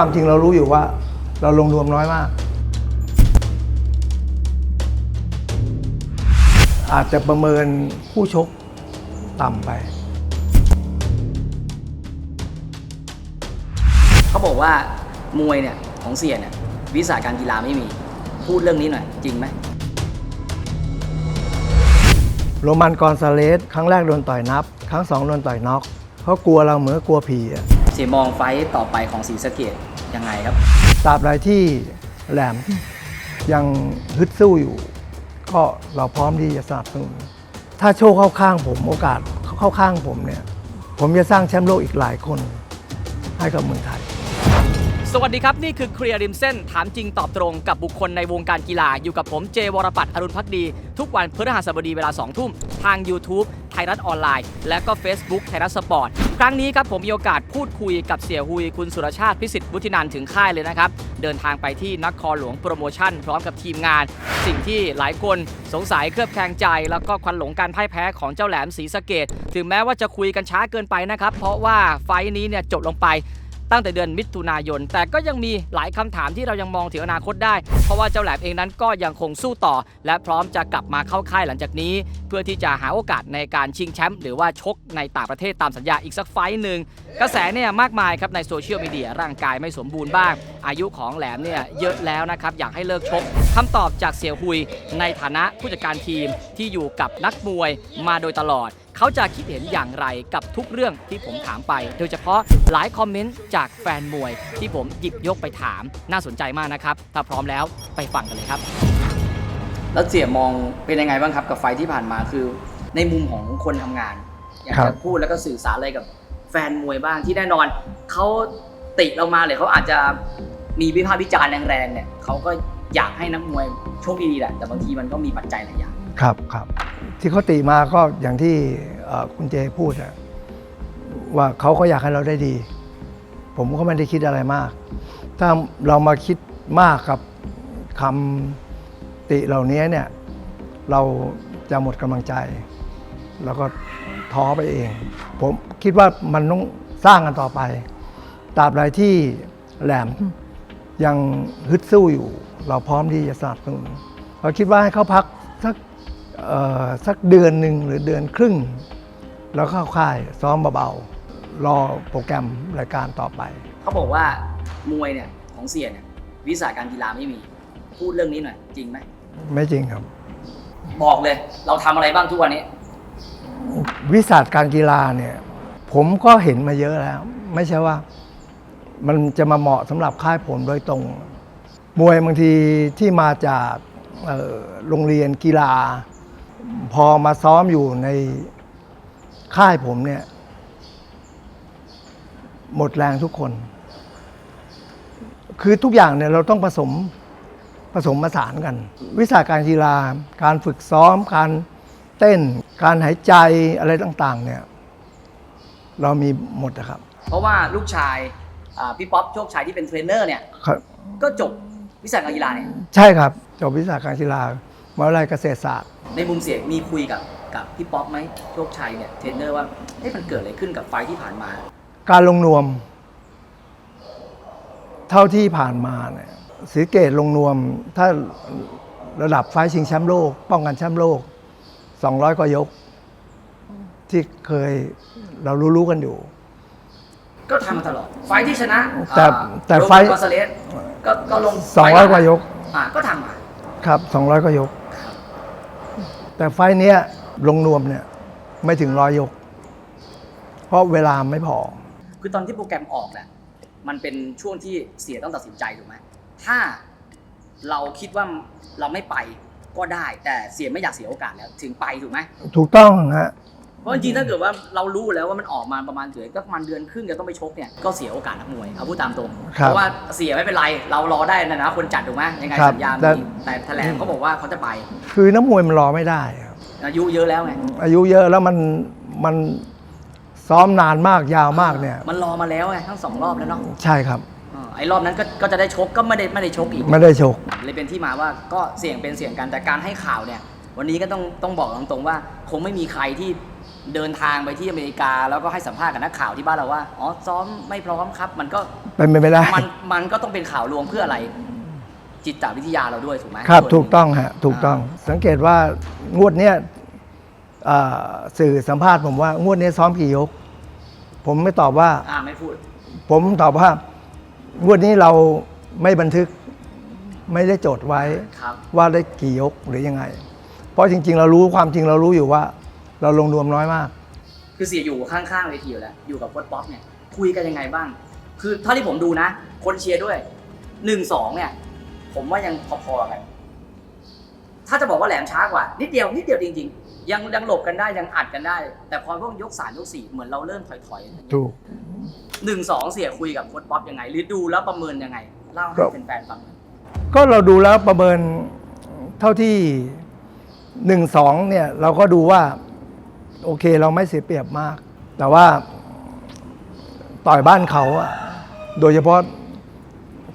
ความจริงเรารู้อยู่ว่า เราลงรวมน้อยมาก อาจจะประเมินผู้ชกต่ำไป เขาบอกว่ามวยเนี่ยของเสียเนี่ยวิสาการกีฬาไม่มี พูดเรื่องนี้หน่อย จริงไหมโรมันกอนซาเลสครั้งแรกโดนต่อยนับ ครั้งสองโดนต่อยน็อกเขากลัวเราเหมือนกับกลัวผีอะเสียมองไฟต์ต่อไปของศรีสะเกดยังไงครับตราบใดที่แหลม ยังฮึดสู้อยู่ ก็เราพร้อมที่จะสนับสนุนถ้าโชคเข้าข้างผมโอกาสเข้าข้างผมเนี่ย ผมจะสร้างแชมป์โลกอีกหลายคนให้กับเมืองไทย สวัสดีครับ นี่คือเคลียร์ริมเส้นถามจริงตอบตรงกับบุคคลในวงการกีฬาอยู่กับผมเจวรปัตรอรุณพักดี ทุกวันพฤหัสบดีเวลา 2 ทุ่ม ทาง YouTube ไทยรัฐออนไลน์ และก็ Facebook ไทยรัฐสปอร์ต ครั้งนี้ครับผมมีโอกาสพูดคุยกับเสี่ยหุยคุณสุรชาติพิสิทธิ์วุฒินันถึงค่ายเลยนะครับ เดินทางไปที่นครหลวงโปรโมชั่น พร้อมกับทีมงาน สิ่งที่หลายคนสงสัยเคลือบแคลงใจ แล้วก็ควันหลงการพ่ายแพ้ของเจ้าแหลมศรีสะเกดถึงแม้ว่าจะคุยกันช้าเกินไปนะครับเพราะว่าไฟนี้เนี่ยจบลงไป ตั้งแต่เดือนมิถุนายน แต่ก็ยังมีหลายคำถามที่เรายังมองถึงอนาคตได้ เพราะว่าเจ้าแหลมเองนั้นก็ยังคงสู้ต่อ และพร้อมจะกลับมาเข้าค่ายหลังจากนี้ เพื่อที่จะหาโอกาสในการชิงแชมป์หรือว่าชกในต่างประเทศตามสัญญาอีกสักไฟหนึ่งกระแสเนี่ยมากมายครับในโซเชียลมีเดียร่างกายไม่สมบูรณ์บ้าง อายุของแหลมเนี่ยเยอะแล้วนะครับอยากให้เลิกชกคำตอบจากเสี่ยวหุยในฐานะผู้จัดการทีมที่อยู่กับนักมวยมาโดยตลอด เขาจะคิดเห็นอย่างไรกับทุกเรื่องที่ผมถามไป โดยเฉพาะหลายคอมเมนต์จากแฟนมวยที่ผมหยิบยกไปถามน่าสนใจมากนะครับ ถ้าพร้อมแล้วไปฟังกันเลยครับ แล้วเสียมองเป็นยังไงบ้างครับกับไฟท์ที่ผ่านมาคือ ในมุมของคนทำงาน อยากครัจะบพูดแล้วก็สื่อสารอะไรกับแฟนมวยบ้างที่แน่นอนเขาติเรามาเลยเขาอาจจะมีวิพากษ์วิจารณ์แรงๆเนี่ยเขาก็อยากให้นักมวยโชคดีๆแหละแต่บางทีมันก็มีปัจจัยหลายอย่างครับครับ ที่เขาติมาก็อย่างที่คุณเจพูดว่าเขาก็อยากให้เราได้ดี ผมก็ไม่ได้คิดอะไรมาก ถ้าเรามาคิดมากกับคำติเหล่านี้เนี่ยเราจะหมดกำลังใจ แล้วก็ท้อไปเอง ผมคิดว่ามันต้องสร้างกันต่อไปตราบใดที่แหลมยังฮึดสู้อยู่ เราพร้อมที่จะสนับสนุนเราคิดว่าให้เขาพักสัก สักเดือนหนึ่งหรือเดือนครึ่ง แล้วเข้าค่ายซ้อมเบาๆ รอโปรแกรมรายการต่อไป เขาบอกว่ามวยเนี่ยของเสียเนี่ยวิสาการกีฬาไม่มี พูดเรื่องนี้หน่อย จริงไหมไม่จริงครับ บอกเลย เราทำอะไรบ้างทุกวันนี้ วิสัชการกีฬาเนี่ย ผมก็เห็นมาเยอะแล้ว ไม่ใช่ว่า มันจะมาเหมาะสำหรับค่ายผมโดยตรง มวยบางทีที่มาจากเอ่อโรงเรียนกีฬา พอมาซ้อมอยู่ในค่ายผมเนี่ย หมดแรงทุกคน คือทุกอย่างเนี่ยเราต้องผสมผสมผสานกัน วิชาการกีฬา การฝึกซ้อม การเต้น การหายใจอะไรต่าง ๆ เนี่ย เรามีหมดนะครับ เพราะว่าลูกชายอ่าพี่ป๊อปโชคชัยที่เป็นเทรนเนอร์เนี่ย ครับก็จบวิสาการกีฬาเนี่ย ใช่ครับ จบวิชาการกีฬามหาวิทยาลัยเกษตรศาสตร์ ในมุมเสียงมีคุยกับกับพี่ป๊อปไหมโชคชัยเนี่ยเทรนเนอร์ว่าเฮ้ยมันเกิดอะไรขึ้นกับไฟท์ที่ผ่านมา การลงนวม เท่าที่ผ่านมาเนี่ยสีเกตลงนวมถ้าระดับไฟท์ชิงแชมป์โลก ป้องกันแชมป์โลก 200กว่ายก ที่เคยเรารู้ๆกันอยู่ ก็ทำมาตลอด ไฟท์ที่ชนะแต่อ่าแต่โรไฟท์กอนซาเลสก็ก็ลง200กว่ายก อ่าก็ทำมา ครับ 200กว่ายก แต่ไฟท์เนี้ยลงนวมเนี่ยไม่ถึงร้อยยก เพราะเวลาไม่พอ คือตอนที่โปรแกรมออกเนี่ยมันเป็นช่วงที่เสียต้องตัดสินใจถูกไหมถ้าเราคิดว่าเราไม่ไปก็ได้ แต่เสียไม่อยากเสียโอกาสแล้วถึงไปถูกไหมถูกต้องฮะ เพราะจริงๆถ้าเกิดว่าเรารู้แล้วว่ามันออกมาประมาณเดือนก็ประมาณเดือนครึ่งจะต้องไปชกเนี่ยก็เสียโอกาสนักมวยเอาพูดตามตรงครับเพราะว่าเสียไม่เป็นไรเรารอได้นะนะคนจัดถูกไหมยังไงครับสัญญาแต่ มีแต่แถลงเขาบอกว่าเขาจะไปคือนักมวยมันรอไม่ได้ครับอายุเยอะแล้วไงอายุเยอะแล้วมันมันซ้อมนานมากยาวมากเนี่ย มันรอมาแล้วไงทั้งสองรอบแล้วเนาะใช่ครับอ่าไอ้รอบนั้นก็ก็จะได้ชกก็ไม่ได้ไม่ได้ชกอีก ไม่ได้ชก เลยเป็นที่มาว่าก็เสี่ยงเป็นเสี่ยงกันแต่การให้ข่าวเนี่ย วันนี้ก็ต้องต้องบอกตรงๆว่า คงไม่มีใครที่ เดินทางไปที่อเมริกา แล้วก็ให้สัมภาษณ์กับนักข่าวที่บ้านเราว่าอ๋อซ้อมไม่พร้อมครับ มันก็เป็นไปไม่ได้ มันมันก็ต้องเป็นข่าวลวงเพื่ออะไร จิตวิทยาเราด้วยถูกไหมครับส่วนหนึ่ถูกต้องฮะถูกต้อง สังเกตว่างวดเนี้ยเอ่อสื่อสัมภาษณ์ผมว่างวดนี้ซ้อมกี่ยก ผมไม่ตอบว่า อ่าไม่พูด ผมตอบว่างวดนี้เราไม่บันทึกไม่ได้จดไว้ ครับ ว่าได้กี่ยกหรือยังไง เพราะจริง ๆ เรารู้ความจริงเรารู้อยู่ว่า เราลงรวมน้อยมาก คือเสียอยู่ข้างๆเวทีอยู่แล้ว อยู่กับโค้ชป๊อปเนี่ย คุยกันยังไงบ้าง คือเท่าที่ผมดูนะ คนเชียร์ด้วยหนึ่งสองเนี่ย ผมว่ายังพอๆกัน ถ้าจะบอกว่าแหลมช้ากว่า นิดเดียวนิดเดียวจริง ๆ ยังยังหลบกันได้ยังอัดกันได้ แต่พอพวกยกสามยกสี่เหมือนเราเริ่มถอยถูกๆหนึ่งสองเสียคุยกับโค้ชป๊อปยังไง หรือดูแล้วประเมินยังไงเล่าให้ก็แฟนๆฟังหน่อยก็เราดูแล้วประเมินเท่าที่หนึ่งสองเนี่ยเราก็ดูว่า โอเคเราไม่เสียเปรียบมาก แต่ว่าต่อยบ้านเขาอะโดยเฉพาะ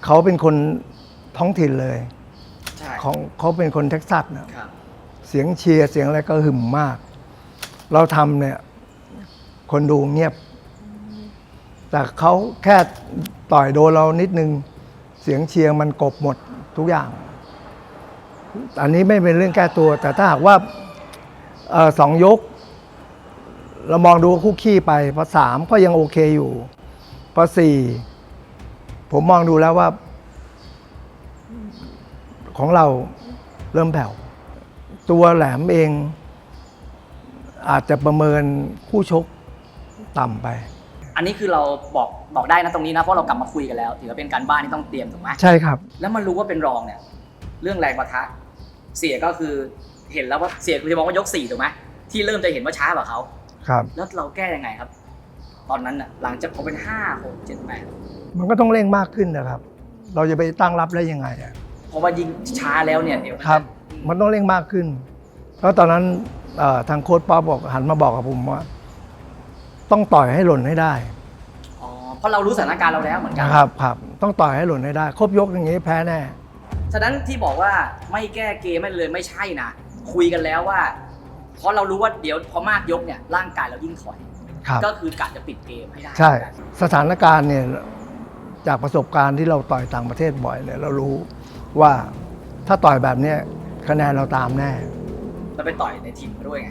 เขาเป็นคนท้องถิ่นเลยใช่ของเขาเป็นคนเท็กซัสนะ ครับ เสียงเชียร์เสียงอะไรก็หึมมาก เราทำเนี่ย คนดูเงียบ แต่เขาแค่ต่อยโดนเรานิดนึง เสียงเชียร์มันกบหมดทุกอย่าง อันนี้ไม่เป็นเรื่องแก้ตัว แต่ถ้าหากว่าเออสองยก เรามองดูคู่ขี้ไปพอสามก็ยังโอเคอยู่พอสี่ผมมองดูแล้วว่า ของเราเริ่มแผ่วตัวแหลมเอง อาจจะประเมินคู่ชกต่ำไป อันนี้คือเราบอกบอกได้นะตรงนี้นะเพราะเรากลับมาคุยกันแล้วถือว่าเป็นการบ้านที่ต้องเตรียมถูกไหมใช่ครับ แล้วมันรู้ว่าเป็นรองเนี่ย เรื่องแรงปะทะ เสียก็คือเห็นแล้วว่าเสียคือจะมองว่ายกสี่ถูกไหมที่เริ่มจะเห็นว่าช้ากว่าเขา ครับแล้วเราแก้ยังไงครับ ตอนนั้นน่ะหลังจากเขาเป็นห้าหกเจ็ดแปดมันก็ต้องเร่งมากขึ้นนะครับ เราจะไปตั้งรับได้ยังไงอะเพราะว่ายิงช้าแล้วเนี่ยเดี๋ยวครับ มันต้องเร่งมากขึ้น แล้วตอนนั้นเอ่อทางโค้ชป๊อปบอกหันมาบอกกับผมว่า ต้องต่อยให้หล่นให้ได้อ๋อเพราะเรารู้สถานการณ์เราแล้วเหมือนกันนะครับครับต้องต่อยให้หล่นให้ได้ ครบยกอย่างนี้แพ้แน่ฉะนั้นที่บอกว่าไม่แก้เกมไม่เลยไม่ใช่นะคุยกันแล้วว่าเพ ราะเรารู้ว่าเดี๋ยวพอมากยกเนี่ยร่างกายเรายิ่งถอย ครับ ก็คือกะจะปิดเกมให้ได้ใช่สถานการณ์เนี่ยจากประสบการณ์ที่เราต่อยต่างประเทศบ่อยเนี่ยเรารู้ว่าถ้าต่อยแบบเนี้ยคะแนนเราตามแน่เราไปต่อยในทีมเขาด้วยไง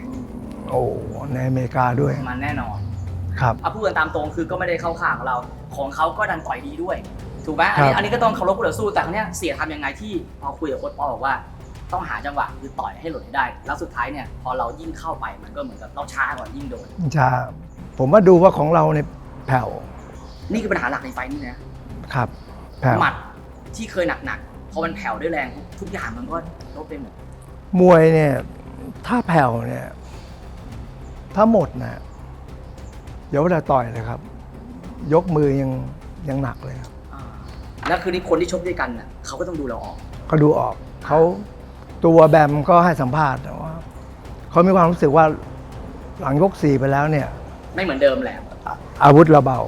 โอ้ในอเมริกาด้วยมันแน่นอน ครับ เอาพูดกันตามตรงคือก็ไม่ได้เข้าข้างของเรา ของเขาก็ดันต่อยดีด้วย ถูกไหมอันครันี้บอันนี้ก็ต้องเคารพคู่ต่อสู้แต่ครั้งนี้ยเสียทำยังไงที่พอคุยกับโค้ชปอบอกว่า ต้องหาจังหวะคือต่อยให้หล่นให้ได้ แล้วสุดท้ายเนี่ยพอเรายิ่งเข้าไปมันก็เหมือนกับเราช้ากว่ายิ่งโดนใช่ผมว่าดูว่าของเราเนี่ยแผ่วนี่คือปัญหาหลักในไฟล์นี้นะครับแผ่วหมัดที่เคยหนักๆพอมันแผ่วด้วยแรงทุกอย่างมันก็ลดไปหมดมวยเนี่ยถ้าแผ่วเนี่ยถ้าหมดนะเดี๋ยวเวลาต่อยเลยครับ ยกมือยังยังหนักเลยครับอ่าแล้วคือนี่คนที่ชกด้วยกันน่ะเขาก็ต้องดูเราออกก็ดูออกเขา ตัวแบมก็ให้สัมภาษณ์ว่าเขามีความรู้สึกว่าหลังยกสี่ไปแล้วเนี่ย ไม่เหมือนเดิมแหละอะอาวุธเราเบา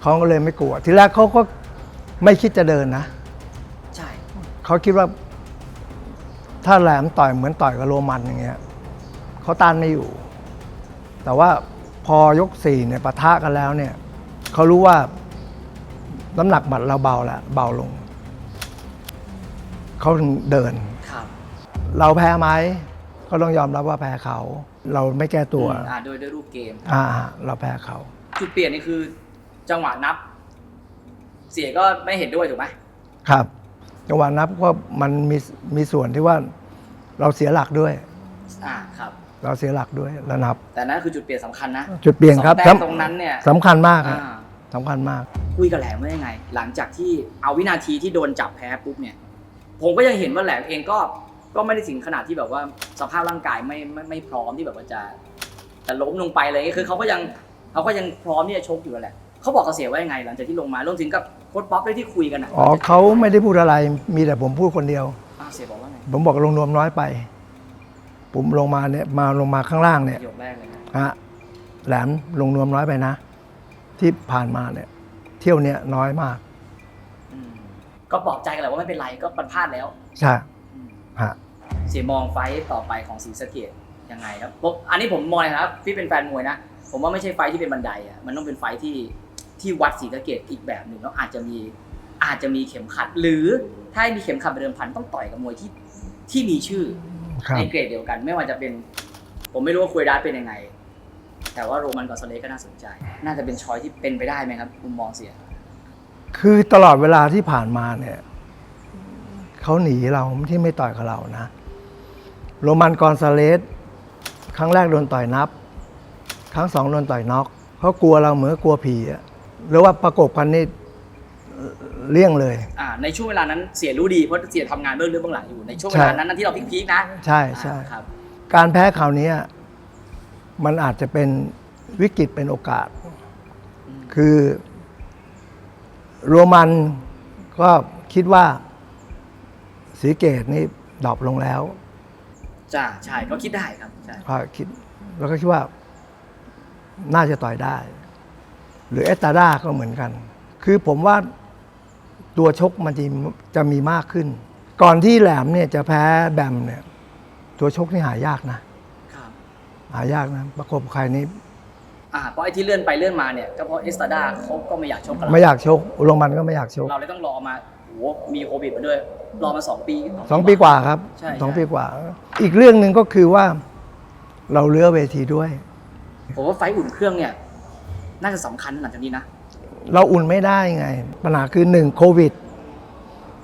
เขาก็เลยไม่กลัว ทีแรกเขาก็ไม่คิดจะเดินนะ ใช่เขาคิดว่า ถ้าแหลมต่อยเหมือนต่อยกับโรมันอย่างเงี้ยเขาต้านไม่อยู่ แต่ว่าพอยกสี่เนี่ยปะทะกันแล้วเนี่ยเขารู้ว่าน้ำหนักหมัดเราเบาแล้วเบาลง เขาถึงเดินครับ เราแพ้ไหมก็ต้องยอมรับว่าแพ้เขา เราไม่แก้ตัวอ่าโดยด้วยรูปเกม อ่า เราแพ้เขา จุดเปลี่ยนนี่คือ จังหวะนับ เสียก็ไม่เห็นด้วยถูกไหมครับ จังหวะนับก็มันมีมีส่วนที่ว่า เราเสียหลักด้วย อ่าครับ เราเสียหลักด้วยระนับ แต่นั่นคือจุดเปลี่ยนสำคัญนะจุดเปลี่ยนครับสองแต้มตรงนั้นเนี่ยสำคัญมากครับอ่าสำคัญมาก คุยกับแหลมว่ายังไง หลังจากที่เอาวินาทีที่โดนจับแพ้ปุ๊บเนี่ย ผมก็ยังเห็นว่าแหลมเองก็ ก็ไม่ได้ถึงขนาดที่แบบว่าสภาพร่างกายไม่ไม่ไม่พร้อมที่แบบว่าจะจะล้มลงไปอะไรอย่างเงี้ยคือเขาก็ยังเขาก็ยังพร้อมที่จะชกอยู่แหละเขาบอกกับเสียว่ายังไง หลังจากที่ลงมารวมถึงกับโค้ชป๊อปด้วยที่คุยกันอะอ๋อเขาไม่ได้พูดอะไรมีแต่ผมพูดคนเดียว อ่าเสียบอกว่าไงผมบอกลงนวมน้อยไป ผมลงมาเนี่ยมาลงมาข้างล่างปเนี่ยระโยคแรกเลยนะฮะแหลมลงนวมน้อยไปนะ ที่ผ่านมาเนี่ย เที่ยวเนี้ยน้อยมากอืมก็ปลอบใจกันแหละว่าไม่เป็นไรก็มันพลาดแล้วใช่อืมฮะ เสียมองไฟต์ต่อไปของศรีสะเกดยังไงครับผมอันนี้ผมมองนะครับที่เป็นแฟนมวยนะ ผมว่าไม่ใช่ไฟท์ที่เป็นบันไดอะมันต้องเป็นไฟท์ที่ที่วัดศรีสะเกดอีกแบบหนึ่งแล้วอาจจะมีอาจจะมีเข็มขัด หรือถ้าให้มีเข็มขัดเป็นเดิมพันต้องต่อยกับมวยที่ที่มีชื่อครับในเกรดเดียวกัน ไม่ว่าจะเป็น ผมไม่รู้ว่าคุยดัสเป็นยังไง แต่ว่าโรมันกอสซาเลสก็น่าสนใจ น่าจะเป็นชอยที่เป็นไปได้ไหมครับมุมมองเสีย คือตลอดเวลาที่ผ่านมาเนี่ยเขาหนีเราที่ไม่ต่อยกับเรานะ โรมันกอนซาเลสครั้งแรกโดนต่อยนับ ครั้งสองโดนต่อยน็อกเขากลัวเราเหมือนกลัวผีอะหรือว่าประกบกันนี่เลี่ยงเลย อ่าในช่วงเวลานั้นเสียรู้ดีเพราะเสียทำงานเบื้องลึกเบื้องหลังอยู่ในช่วงเวลานั้นนะที่เราพีคๆนะใช่ใช่อ่าครับ การแพ้คราวนี้มันอาจจะเป็นวิกฤตเป็นโอกาสอืมคือโรมันก็คิดว่าสีเกตนี่ดรอปลงแล้ว จ้าใช่ก็คิดได้ครับใช่ก็คิดแล้วก็คิดว่าน่าจะต่อยได้ หรือเอสตาด้าก็เหมือนกัน คือผมว่าตัวชกมันจะจะมีมากขึ้น ก่อนที่แหลมเนี่ยจะแพ้แบมเนี่ย ตัวชกนี่หายากนะครับหายากนะประกบใครนี่อ่าเพราะไอ้ที่เลื่อนไปเลื่อนมาเนี่ยก็เพราะเอสตาดาเขาก็ไม่อยากชกกับไม่เราอยากชกโรมันก็ไม่อยากชกเราเลยต้องรอมาโอ้โหมีโควิดมาด้วย รอมาสองปีสองปีกว่าครับใช่สองใช่ปีกว่า อีกเรื่องหนึ่งก็คือว่าเราเลือกเวทีด้วย ผมว่าไฟท์อุ่นเครื่องเนี่ย น่าจะสำคัญหลังจากนี้นะ เราอุ่นไม่ได้ไง ปัญหาคือหนึ่งโควิด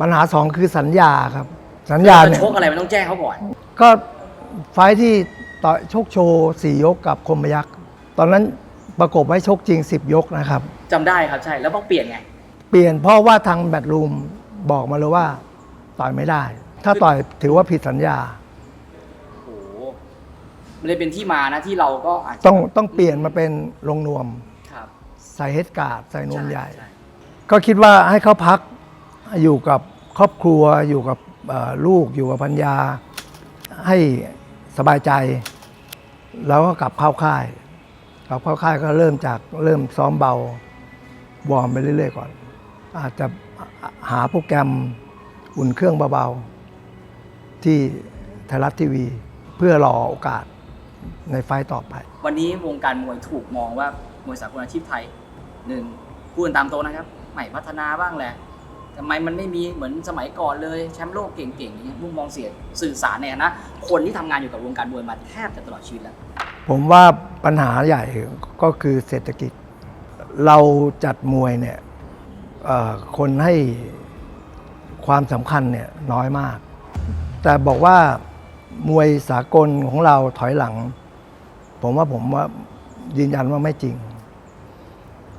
ปัญหาสองคือสัญญาครับ สัญญาจะเนี่ยชกอะไรมันต้องแจ้งเขาก่อน ก็ไฟท์ที่ต่อยชกโชว์สี่ยกกับคมยักษ์ตอนนั้นประกบไว้ชกจริง 10 ยกนะครับจำได้ครับใช่แล้วต้องเปลี่ยนไง เปลี่ยนเพราะว่าทางแบตรูมบอกมาเลยว่า ต่อยไม่ได้ ถ้าต่อยถือว่าผิดสัญญา โอ้โหมันเลยเป็นที่มานะที่เราก็อาจจะต้องต้องเปลี่ยนมาเป็นลงนวม ครับใส่เฮดการ์ดใส่นวมใหญ่ช่ก็คิดว่าให้เขาพักอยู่กับครอบครัวอยู่กับเอ่อลูกอยู่กับพัญญา ให้สบายใจ แล้วก็กลับเข้าค่ายกลับเข้าค่ายก็เริ่มจากเริ่มซ้อมเบาวอร์มไปเรื่อยๆก่อน อาจจะหาโปรแกรม อุ่นเครื่องเบาๆ ที่ไทยรัฐทีวี เพื่อรอโอกาสในไฟต์ต่อไป วันนี้วงการมวยถูกมองว่ามวยสากลอาชีพไทยหนึ่งพูดกันตามตรงนะครับใหม่พัฒนาบ้างแหละทำไมมันไม่มีเหมือนสมัยก่อนเลยแชมป์โลกเก่งๆอย่างนี้มุมมองเสียสื่อสารในฐานะคนที่ทำงานอยู่กับวงการมวยมาแทบจะตลอดชีวิตแล้ว ผมว่าปัญหาใหญ่ก็คือเศรษฐกิจ เราจัดมวยเนี่ยเอ่อคนให้ ความสำคัญเนี่ยน้อยมาก แต่บอกว่ามวยสากลของเราถอยหลัง ผมว่าผมว่ายืนยันว่าไม่จริง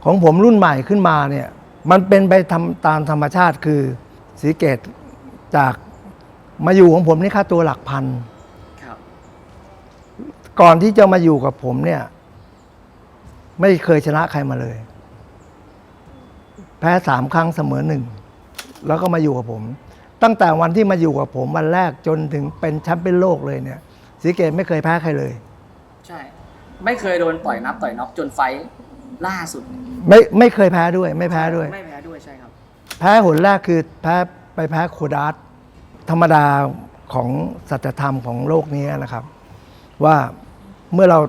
ของผมรุ่นใหม่ขึ้นมาเนี่ยมันเป็นไปทำตามธรรมชาติคือสีเกตจากมาอยู่ของผมนี่ค่าตัวหลักพันครับก่อนที่จะมาอยู่กับผมเนี่ย ไม่เคยชนะใครมาเลย แพ้สามครั้งเสมอหนึ่ง แล้วก็มาอยู่กับผม ตั้งแต่วันที่มาอยู่กับผมวันแรกจนถึงเป็นแชมป์เป็นโลกเลยเนี่ยสีเกตไม่เคยแพ้ใครเลย ใช่ ไม่เคยโดนต่อยนับต่อยน็อกจนไฟท์ล่าสุด ไม่ไม่เคยแพ้ด้วย ไม่แพ้ด้วย ไม่แพ้ด้วยใช่ครับ แพ้หนแรกคือแพ้ไปแพ้โคดาสธรรมดาของสัจธรรมของโลกนี้นะครับ ว่าเมื่อเรา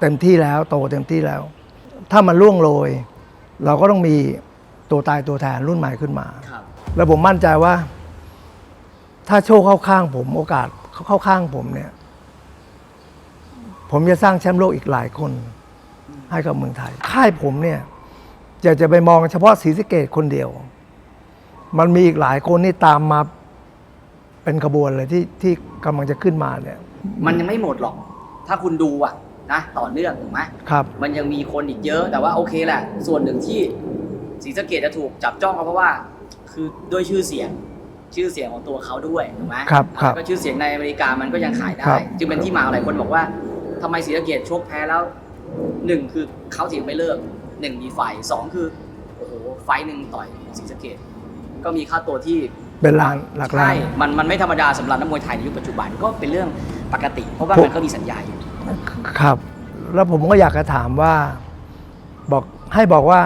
เต็มที่แล้วโตเต็มที่แล้ว ถ้ามันล่วงโรย เราก็ต้องมีตัวตายตัวแทนรุ่นใหม่ขึ้นมาครับ แล้วผมมั่นใจว่า ถ้าโชคเข้าข้างผม โอกาสเข้าข้างผมเนี่ย ผมจะสร้างแชมป์โลกอีกหลายคน ให้กับเมืองไทย ค่ายผมเนี่ยอยากจะไปมองเฉพาะศรีสะเกดคนเดียว มันมีอีกหลายคนที่ตามมาเป็นขบวนเลยที่ที่กำลังจะขึ้นมาเนี่ย มันยังไม่หมดหรอก ถ้าคุณดูอะนะต่อเนื่องถูกไหมครับ มันยังมีคนอีกเยอะแต่ว่าโอเคแหละ ส่วนหนึ่งที่ศรีสะเกดจะถูกจับจ้องก็เพราะว่า คือด้วยชื่อเสียงชื่อเสียงของตัวเขาด้วยถูกไหมครับครับแล้วก็ชื่อเสียงในอเมริกามันก็ยังขายได้ครับจึงเป็นที่มาหลายคนบอกว่าทำไมศรีสะเกดชกแพ้แล้วหนึ่งคือเขาถึงไม่เลิกหนึ่งมีไฟสองคือโอ้โหไฟท์หนึ่งต่อยศรีสะเกดก็มีค่าตัวที่เป็นล้านหลักล้าใช่นมันมันไม่ธรรมดาสำหรับนักมวยไทยในยุคปัจจุบันก็เป็นเรื่องปกติ เพราะว่าผมมันก็มีสัญญาอยู่ครับ แล้วผมก็อยากจะถามว่า บอกให้บอกว่า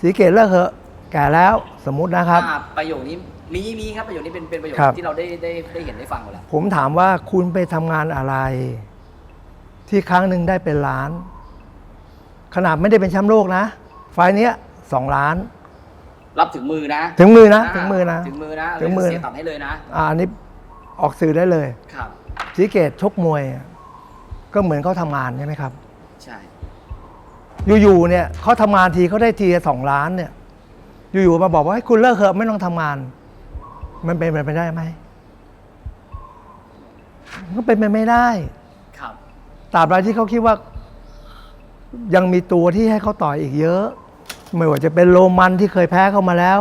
สีเกตเลิกเหอะ แก่แล้วสมมุตินะครับ อ่าประโยคนี้มีมีครับประโยคนี้เป็นเป็นประโยคครับ ที่เราได้ได้ได้เห็นได้ฟังหมดแล้วผมถามว่าคุณไปทำงานอะไร ที่ครั้งหนึ่งได้เป็นล้าน ขนาดไม่ได้เป็นแชมป์โลกนะ ไฟล์เนี้ยสองล้าน รับถึงมือนะถึงมือนะถึงมือนะ ถึงมือนะถึงมือ เสียตัดให้เลยนะอ่าอันนี้ออกสื่อได้เลยครับ สีเกตชกมวย ก็เหมือนเขาทำงานใช่ไหมครับ ใช่ อยู่ๆเนี่ยเขาทำงานทีเขาได้ทีละสองล้านเนี่ย อยู่ๆมาบอกว่าให้คุณเลิกเถอะไม่ต้องทำงาน มันเป็นไปได้ไหมมันก็เป็นไปไม่ได้ ครับตราบใดที่เขาคิดว่า ยังมีตัวที่ให้เขาต่อยอีกเยอะ ไม่ว่าจะเป็นโรมันที่เคยแพ้เข้ามาแล้ว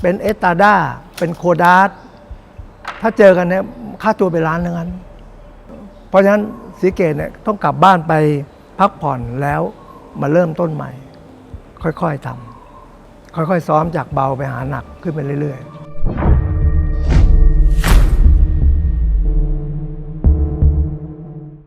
เป็นเอสตาด้าเป็นโคดาสถ้าเจอกันเนี่ยค่าตัวเป็นล้านทั้งนั้น เพราะฉะนั้นสีเกตเนี่ยต้องกลับบ้านไปพักผ่อนแล้วมาเริ่มต้นใหม่ ค่อยๆทำ ค่อยๆซ้อมจากเบาไปหาหนักขึ้นไปเรื่อยๆ